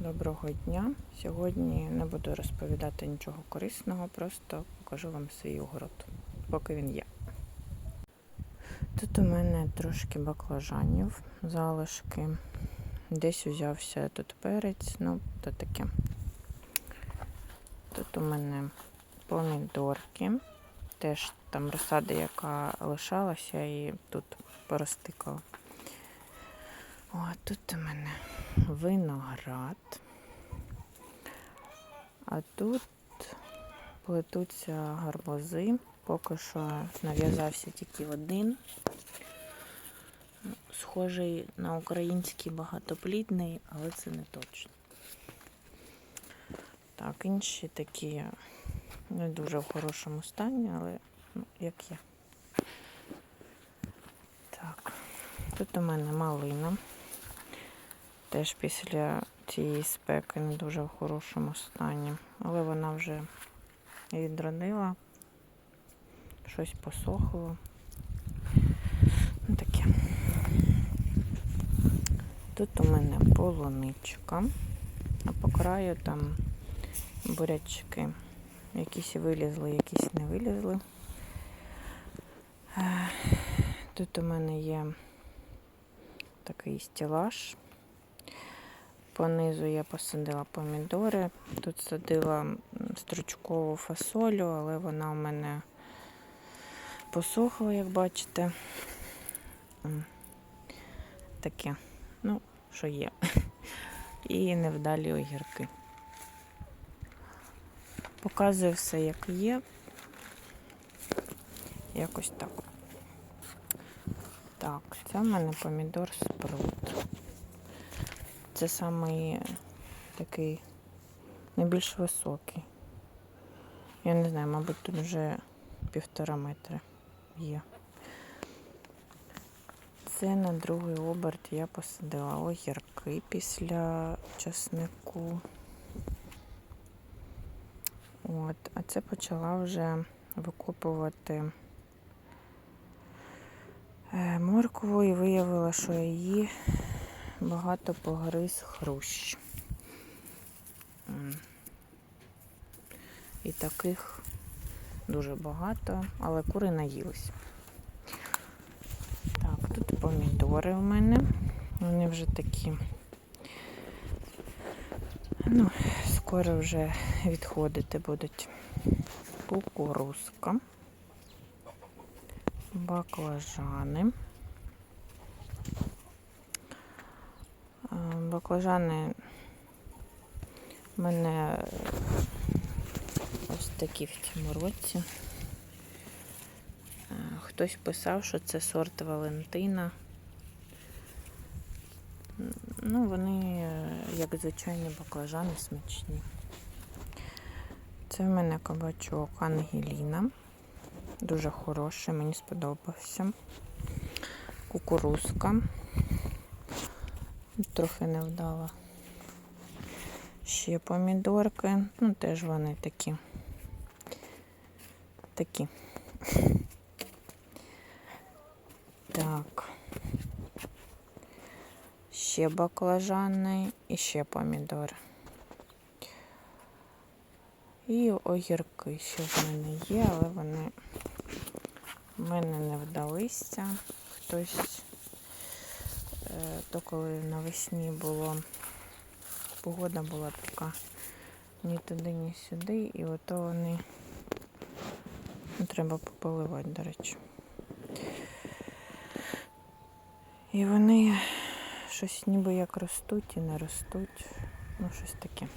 Доброго дня. Сьогодні не буду розповідати нічого корисного, просто покажу вам свій огород, поки він є. Тут у мене трошки баклажанів, залишки. Десь узявся тут перець, ну, то таке. Тут у мене помідорки. Теж там розсада, яка лишалася, і тут поростикала. О, тут у мене виноград. А тут плетуться гарбузи. Поки що нав'язався тільки один. Схожий на український багатоплідний, але це не точно. Так, інші такі не дуже в хорошому стані, але ну, як є. Так, тут у мене малина. Теж після цієї спеки не дуже в хорошому стані. Але вона вже відродила, щось посохло. Ну, таке. Тут у мене полуничка, а по краю там бурячки. Якісь вилізли, якісь не вилізли. Е, Тут у мене є такий стелаж. Понизу я посадила помідори. Тут садила стручкову фасолю, але вона у мене посохла, як бачите. Таке, ну, що є. І невдалі огірки. Показую все, як є. Якось так. Так, це в мене помідор спрут. Це самий такий найбільш високий. Я не знаю, мабуть, тут вже півтора метри є. Це на другий оберт я посадила огірки після часнику. От, а це почала вже викопувати е, моркву і виявила, що її багато погриз хрущ. І таких дуже багато, але кури наїлись. Так, тут помідори у мене. Вони вже такі. Ну, скоро вже відходити будуть. Кукурузка, баклажани. Баклажани в мене ось такі в цьому році. Е, Хтось писав, що це сорт Валентина. Ну, вони, е, як звичайні баклажани, смачні. Це в мене кабачок Ангеліна. Дуже хороший, мені сподобався. Кукурузка. Трохи невдала. Ще помідорки. Ну, теж вони такі. Такі. Так. Ще баклажани і ще помідори. І огірки ще в мене є, але вони в мене не вдалися. Хтось то коли навесні було, погода була така ні туди, ні сюди, і ото вони ну, треба пополивати, до речі. І вони щось ніби як ростуть і не ростуть. Ну, щось таке.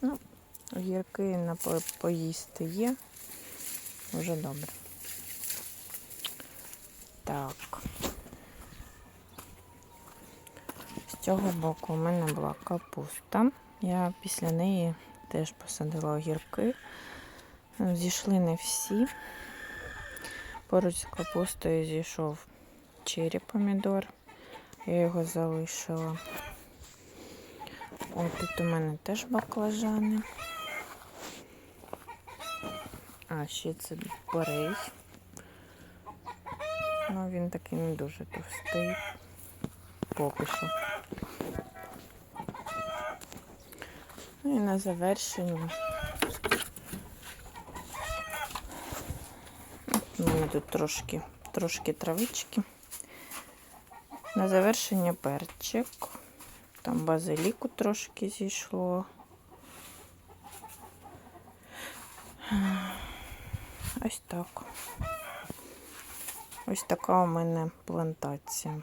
Ну, огірки на поїсти є. Вже добре. Так. З цього боку у мене була капуста. Я після неї теж посадила огірки. Зійшли не всі. Поруч з капустою зійшов чері помідор. Я його залишила. О, тут у мене теж баклажани. А, ще це борей. Ну, він такий не дуже товстий. Поки що. Ну і на завершення. У мене тут трошки, трошки травички. На завершення перчик. Там базиліку трошки зійшло. Ось так. Ось така у мене плантація.